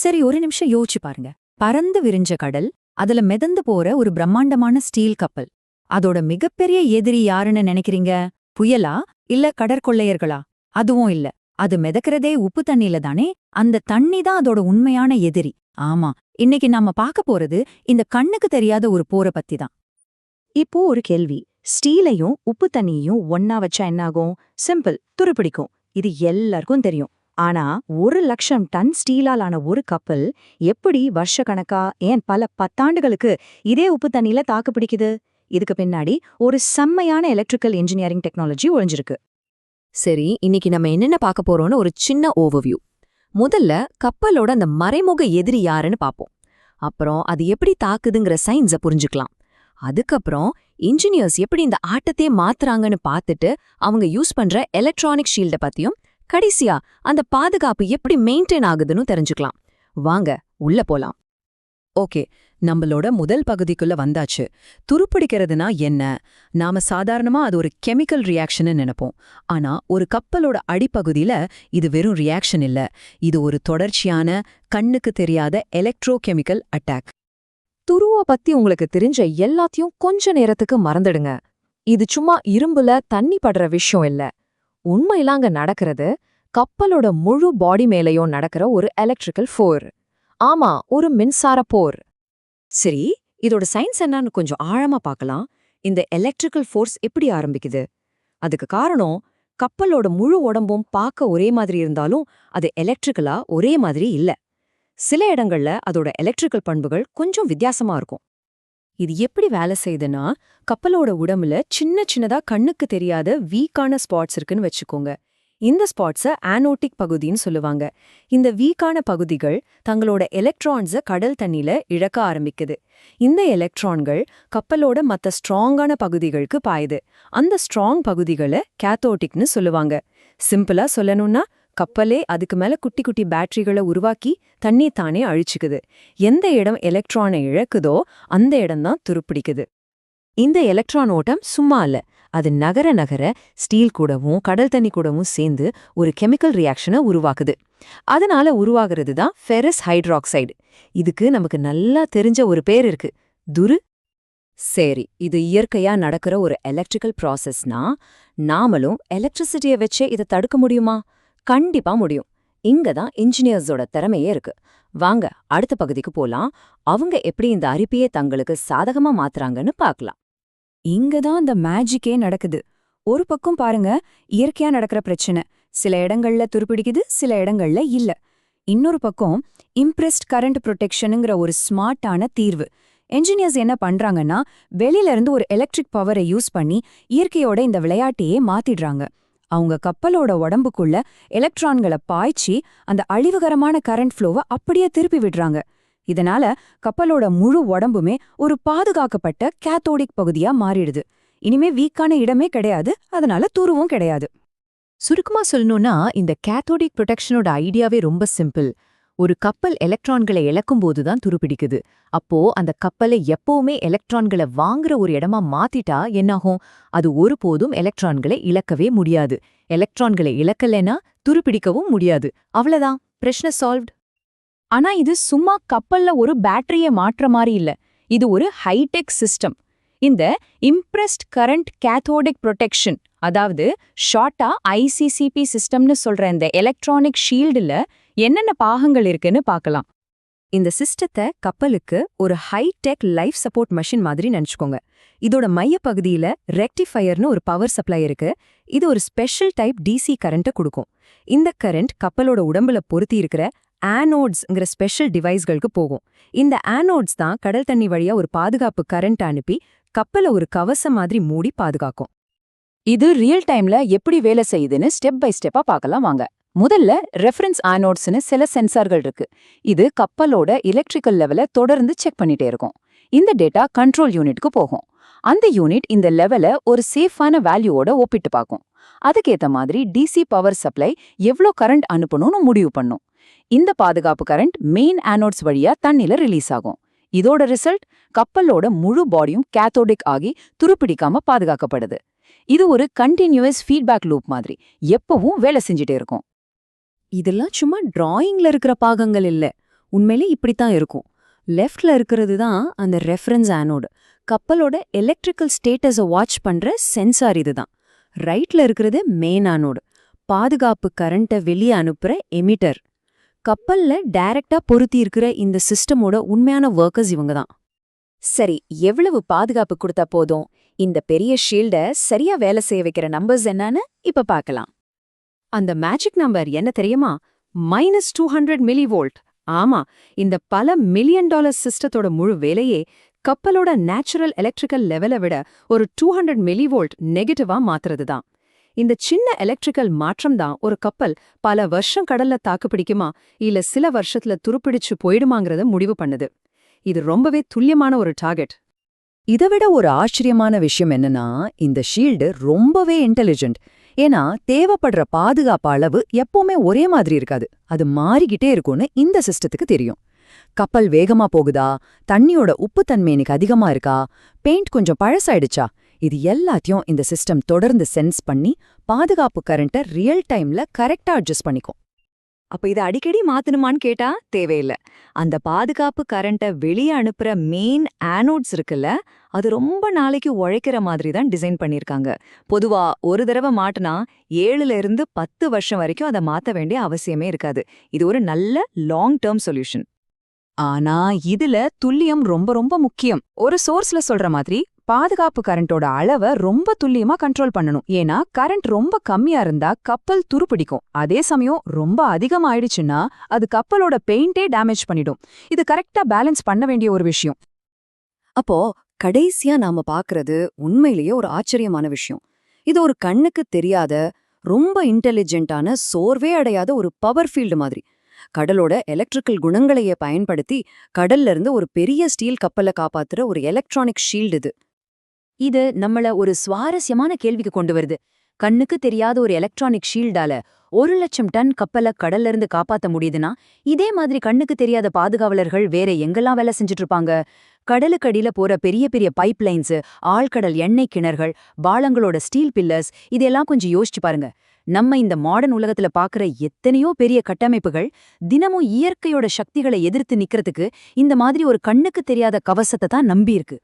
சரி ஒரு நிமிஷம் யோசிச்சு பாருங்க. பறந்து விரிஞ்ச கடல் அதுல மிதந்து போற ஒரு பிரம்மாண்டமான ஸ்டீல் கப்பல். அதோட மிகப்பெரிய எதிரி யாருன்னு நினைக்கிறீங்க? புயலா? இல்ல கடற்கொள்ளையர்களா? அதுவும் இல்ல. அது மிதக்கிறதே உப்பு தண்ணியில தானே? அந்த தண்ணி தான் அதோட உண்மையான எதிரி. ஆமா இன்னைக்கு நாம பார்க்க போறது இந்த கண்ணுக்கு தெரியாத ஒரு போரை பத்தி தான். இப்போ ஒரு கேள்வி. ஸ்டீலையும் உப்பு தண்ணியையும் ஒன்னா வச்சா என்னாகும்? சிம்பிள் துருப்பிடிக்கும். இது எல்லாருக்கும் தெரியும். ஆனா ஒரு லட்சம் டன் ஸ்டீலால் ஆன ஒரு கப்பல் எப்படி வருஷக்கணக்கா ஏன் பல பத்தாண்டுகளுக்கு இதே உப்பு தண்ணியில தாக்கு பிடிக்குது? இதுக்கு பின்னாடி ஒரு செம்மையான எலக்ட்ரிக்கல் இன்ஜினியரிங் டெக்னாலஜி ஒழிஞ்சிருக்கு. சரி இன்னைக்கு நம்ம என்னென்ன பார்க்க போறோம்னு ஒரு சின்ன ஓவர்வியூ முதல்ல கப்பலோட அந்த மறைமுக எதிரி யாருன்னு பார்ப்போம். அப்புறம் அது எப்படி தாக்குதுங்கிற சயின்ஸை புரிஞ்சுக்கலாம். அதுக்கப்புறம் இன்ஜினியர்ஸ் எப்படி இந்த ஆட்டத்தையே மாத்துறாங்கன்னு பார்த்துட்டு அவங்க யூஸ் பண்ற எலக்ட்ரானிக் ஷீல்ட பத்தியும் கடைசியா அந்த பாதுகாப்பு எப்படி மெயின்டைன் ஆகுதுன்னு தெரிஞ்சுக்கலாம். வாங்க உள்ள போலாம். ஓகே நம்மளோட முதல் பகுதிக்குள்ள வந்தாச்சு. துருப்பிடிக்கிறதுனா என்ன? நாம சாதாரணமா அது ஒரு கெமிக்கல் ரியாக்ஷன்னு நினைப்போம். ஆனா ஒரு கப்பலோட அடிப்பகுதியில இது வெறும் ரியாக்ஷன் இல்ல. இது ஒரு தொடர்ச்சியான கண்ணுக்கு தெரியாத எலக்ட்ரோகெமிக்கல் அட்டாக் துருவை பத்தி உங்களுக்கு தெரிஞ்ச எல்லாத்தையும் கொஞ்ச நேரத்துக்கு மறந்துடுங்க. இது சும்மா இரும்புல தண்ணி படுற விஷயம் இல்ல. உண்மையில அங்க நடக்கிறது கப்பலோட முழு பாடி மேலயும் நடக்கிற ஒரு எலக்ட்ரிக்கல் ஃபோர் ஆமா ஒரு மின்சார போர். சரி இதோட சயின்ஸ் என்னன்னு கொஞ்சம் ஆழமா பார்க்கலாம். இந்த எலக்ட்ரிக்கல் ஃபோர்ஸ் எப்படி ஆரம்பிக்குது? அதுக்கு காரணம் கப்பலோட முழு உடம்பும் பார்க்க ஒரே மாதிரி இருந்தாலும் அது எலக்ட்ரிக்கலா ஒரே மாதிரி இல்ல. சில இடங்கள்ல அதோட எலக்ட்ரிக்கல் பண்புகள் கொஞ்சம் வித்தியாசமா இருக்கும். இது எப்படி வேலை செய்யுதுன்னா கப்பலோட உடம்புல சின்ன சின்னதா கண்ணுக்கு தெரியாத வீக்கான ஸ்பாட்ஸ் இருக்குன்னு வச்சுக்கோங்க. இந்த ஸ்பாட்ஸ ஆனோட்டிக் பகுதின்னு சொல்லுவாங்க. இந்த வீக்கான பகுதிகள் தங்களோட எலக்ட்ரான்ஸ கடல் தண்ணில இழக்க ஆரம்பிக்குது. இந்த எலக்ட்ரான்கள் கப்பலோட மத்த ஸ்ட்ராங்கான பகுதிகளுக்கு பாயுது. அந்த ஸ்ட்ராங் பகுதிகளை கேத்தோட்டிக்னு சொல்லுவாங்க. சிம்பிளா சொல்லணும்னா கப்பலே அதுக்கு மேல குட்டி குட்டி பேட்டரிகளை உருவாக்கி தண்ணி தானே அழிச்சுக்குது. எந்த இடம் எலக்ட்ரானை இழக்குதோ அந்த இடம்தான் துருப்பிடிக்குது. இந்த எலக்ட்ரான் ஓட்டம் சும்மா இல்ல அது நகர நகர ஸ்டீல் கூடவும் கடல் தண்ணி கூடவும் சேர்ந்து ஒரு கெமிக்கல் ரியாக்ஷனை உருவாக்குது. அதனால உருவாகிறது தான் ஃபெரஸ் ஹைட்ராக்சைடு. இதுக்கு நமக்கு நல்லா தெரிஞ்ச ஒரு பேர் இருக்கு. துரு. சரி இது இயற்கையா நடக்கிற ஒரு எலக்ட்ரிக்கல் ப்ராசஸ்னா நாமளும் எலக்ட்ரிசிட்டியை வச்சே இதை தடுக்க முடியுமா? கண்டிப்பா முடியும். இங்க தான் இன்ஜினியர்ஸோட திறமையே இருக்கு. வாங்க அடுத்த பகுதிக்கு போலாம். அவங்க எப்படி இந்த அரிப்பையே தங்களுக்கு சாதகமா மாத்துறாங்கன்னு பார்க்கலாம். இங்க தான் இந்த மேஜிக்கே நடக்குது. ஒரு பக்கம் பாருங்க இயற்கையா நடக்கிற பிரச்சனை. சில இடங்கள்ல துருப்பிடிக்குது சில இடங்கள்ல இல்ல. இன்னொரு பக்கம் இம்ப்ரெஸ்ட் கரண்ட் ப்ரொடெக்ஷனுங்கிற ஒரு ஸ்மார்ட்டான தீர்வு. என்ஜினியர்ஸ் என்ன பண்றாங்கன்னா வெளியில இருந்து ஒரு எலக்ட்ரிக் பவரை யூஸ் பண்ணி இயற்கையோட இந்த விளையாட்டையே மாத்திடுறாங்க. அவங்க கப்பலோட உடம்புக்குள்ள எலக்ட்ரான்களை பாய்ச்சி அந்த அழிவுகரமான கரண்ட் ஃப்ளோவை அப்படியே திருப்பி விடுறாங்க. இதனால கப்பலோட முழு உடம்புமே ஒரு பாதுகாக்கப்பட்ட கேத்தோடிக் பகுதியா மாறிடுது. இனிமே வீக்கான இடமே கிடையாது அதனால தூருவும் கிடையாது. சுருக்கமா சொல்லணும்னா இந்த கேத்தோடிக் ப்ரொடெக்ஷனோட ஐடியாவே ரொம்ப சிம்பிள் ஒரு கப்பல் எலக்ட்ரான்களை இழக்கும்போதுதான் துருப்பிடிக்குது. அப்போ அந்த கப்பலை எப்பவுமே எலக்ட்ரான்களை வாங்குற ஒரு இடமா மாத்திட்டா என்னாகும்? அது ஒருபோதும் எலக்ட்ரான்களை இழக்கவே முடியாது. எலக்ட்ரான்களை இழக்கலைன்னா துருப்பிடிக்கவும் முடியாது. அவ்வளவுதான். பிரச்சனை சால்வ்ட் ஆனா இது சும்மா கப்பல்ல ஒரு பேட்டரிய மாற்ற மாதிரி இல்ல. இது ஒரு ஹைடெக் சிஸ்டம் இந்த இம்ப்ரெஸ்ட் கரண்ட் கேத்தோடிக் ப்ரொடெக்ஷன் அதாவது ஷார்ட்டா ஐசிசிபி சிஸ்டம்னு சொல்ற இந்த எலக்ட்ரானிக் ஷீல்டுல என்னென்ன பாகங்கள் இருக்குன்னு பார்க்கலாம். இந்த சிஸ்டத்தை கப்பலுக்கு ஒரு ஹை-டெக் லைஃப் சப்போர்ட் மெஷின் மாதிரி நினைச்சுக்கோங்க. இதோட மையப்பகுதியில ரெக்டிஃபயர்னு ஒரு பவர் சப்ளை இருக்கு. இது ஒரு ஸ்பெஷல் டைப் டிசி கரண்ட்டை கொடுக்கும். இந்த கரண்ட் கப்பலோட உடம்புல பொருத்தி இருக்கிற ஆனோட்ஸ்ங்கிற ஸ்பெஷல் டிவைஸ்களுக்கு போகும். இந்த ஆனோட்ஸ் தான் கடல் தண்ணி வழியா ஒரு பாதுகாப்பு கரண்ட் அனுப்பி கப்பலை ஒரு கவசம் மாதிரி மூடி பாதுகாக்கும். இது ரியல் டைம்ல எப்படி வேலை செய்யுதுன்னு ஸ்டெப் பை ஸ்டெப்பா பார்க்கலாம் வாங்க. முதல்ல ரெஃபரன்ஸ் ஆனோட்ஸ்னு சில சென்சார்கள் இருக்கு. இது கப்பலோட எலக்ட்ரிக்கல் லெவல தொடர்ந்து செக் பண்ணிட்டே இருக்கும். இந்த டேட்டா கண்ட்ரோல் யூனிட்க்கு போகும். அந்த யூனிட் இந்த லெவல ஒரு சேஃபான வேல்யூவோட ஒப்பிட்டு பார்க்கும். அதுக்கேற்ற மாதிரி டிசி பவர் சப்ளை எவ்ளோ கரண்ட் அனுப்பணும்னு முடிவு பண்ணும். இந்த பாதுகாப்பு கரண்ட் மெயின் ஆனோட்ஸ் வழியா தண்ணில ரிலீஸ் ஆகும். இதோட ரிசல்ட் கப்பலோட முழு பாடியும் கேத்தோடிக் ஆகி துருப்பிடிக்காம பாதுகாக்கப்படுது. இது ஒரு கண்டினியூஸ் ஃபீட்பேக் லூப் மாதிரி. எப்பவும் வேலை செஞ்சுட்டே இருக்கும். இதெல்லாம் சும்மா டிராயிங்ல இருக்கிற பாகங்கள் இல்ல. உண்மையிலே இப்படித்தான் இருக்கும். லெஃப்ட்ல இருக்கிறது தான் அந்த ரெஃபரன்ஸ் ஆனோடு கப்பலோட எலக்ட்ரிக்கல் ஸ்டேட்டஸை வாட்ச் பண்ற சென்சார் இதுதான் ரைட்ல இருக்கிறது மெயின் ஆனோடு பாதுகாப்பு கரண்ட்டை வெளியே அனுப்புற எமிட்டர் கப்பல்ல டைரக்டா பொருத்தி இருக்கிற இந்த சிஸ்டமோட உண்மையான ஒர்க்கர்ஸ் இவங்க தான். சரி எவ்வளவு பாதுகாப்பு கொடுத்தா போதும்? இந்த பெரிய ஷீல்ட சரியா வேலை செய்ய வைக்கிற நம்பர்ஸ் என்னன்னு இப்ப பார்க்கலாம். அந்த மேஜிக் நம்பர் என்ன தெரியுமா? Minus two hundred milli volt ஆமா இந்த பல மில்லியன் டாலர் சிஸ்டத்தோட முழு வேலையே கப்பலோட நேச்சுரல் எலக்ட்ரிக்கல் லெவலை விட ஒரு டூ ஹண்ட்ரட் மில்லி வோல்ட் நெகட்டிவா மாத்துறது தான் இந்த சின்ன எலக்ட்ரிக்கல் மாற்றம் தான் ஒரு கப்பல் பல வருஷம் கடல்ல தாக்கு பிடிக்குமா? இல்ல சில வருஷத்துல துருப்பிடிச்சு போயிடுமாங்கிறத முடிவு பண்ணுது. இது ரொம்பவே துல்லியமான ஒரு டார்கெட் இதை விட ஒரு ஆச்சரியமான விஷயம் என்னன்னா இந்த ஷீல்டு ரொம்பவே இன்டெலிஜென்ட் ஏன்னா தேவைப்படுற பாதுகாப்பு அளவு எப்பவுமே ஒரே மாதிரி இருக்காது. அது மாறிக்கிட்டே இருக்கும்னு இந்த சிஸ்டத்துக்கு தெரியும். கப்பல் வேகமா போகுதா? தண்ணியோட உப்புத்தன்மை இன்னைக்கு அதிகமா இருக்கா? பெயிண்ட் கொஞ்சம் பழசாயிடுச்சா? இது எல்லாத்தையும் இந்த சிஸ்டம் தொடர்ந்து சென்ஸ் பண்ணி பாதுகாப்பு கரண்ட்டை ரியல் டைம்ல கரெக்டா அட்ஜஸ்ட் பண்ணிக்கும். அப்ப இதை அடிக்கடி மாத்தணுமான்னு கேட்டா தேவையில்ல. அந்த பாதுகாப்பு கரண்ட்டை வெளியே அனுப்புற மெயின் ஆனோட்ஸ் இருக்குல்ல அது ரொம்ப நாளைக்கு உழைக்கிற மாதிரி தான் டிசைன் பண்ணிருக்காங்க. பொதுவா ஒரு தடவை மாட்டினா ஏழுல இருந்து பத்து வருஷம் வரைக்கும் அதை மாத்த வேண்டிய அவசியமே இருக்காது. இது ஒரு நல்ல லாங் டேர்ம் சொல்யூஷன் ஆனா இதுல துல்லியம் ரொம்ப ரொம்ப முக்கியம். ஒரு சோர்ஸ்ல சொல்ற மாதிரி பாதுகாப்பு கரண்டோட அளவை ரொம்ப துல்லியமா கண்ட்ரோல் பண்ணணும். ஏன்னா கரண்ட் ரொம்ப கம்மியா இருந்தா கப்பல் துருப்பிடிக்கும். அதே சமயம் ரொம்ப அதிகமாயிடுச்சுன்னா அது கப்பலோட பெயிண்டே டேமேஜ் பண்ணிடும். இது கரெக்டா பேலன்ஸ் பண்ண வேண்டிய ஒரு விஷயம். அப்போ கடைசியா நாம பாக்குறது உண்மையிலேயே ஒரு ஆச்சரியமான விஷயம். இது ஒரு கண்ணுக்கு தெரியாத ரொம்ப இன்டெலிஜென்ட்டான சோர்வே அடையாத ஒரு பவர் ஃபீல்டு மாதிரி. கடலோட எலக்ட்ரிக்கல் குணங்களையே பயன்படுத்தி கடல்ல இருந்து ஒரு பெரிய ஸ்டீல் கப்பலை காப்பாத்துற ஒரு எலக்ட்ரானிக் ஷீல்டு இது. இது நம்மள ஒரு சுவாரஸ்யமான கேள்விக்கு கொண்டு வருது. கண்ணுக்கு தெரியாத ஒரு எலக்ட்ரானிக் ஷீல்டால ஒரு லட்சம் டன் கப்பலை கடல்ல இருந்து காப்பாத்த முடியுதுன்னா இதே மாதிரி கண்ணுக்கு தெரியாத பாதுகாவலர்கள் வேற எங்கெல்லாம் வேலை செஞ்சுட்டு இருப்பாங்க கடலுக்கடியில போற பெரிய பெரிய பைப் லைன்ஸ் ஆழ்கடல் எண்ணெய் கிணறுகள் பாலங்களோட ஸ்டீல் பில்லர்ஸ் இதெல்லாம் கொஞ்சம் யோசிச்சு பாருங்க. நம்ம இந்த மாடர்ன் உலகத்துல பாக்குற எத்தனையோ பெரிய கட்டமைப்புகள் தினமும் இயற்கையோட சக்திகளை எதிர்த்து நிக்கிறதுக்கு இந்த மாதிரி ஒரு கண்ணுக்கு தெரியாத கவசத்தை தான் நம்பியிருக்கு.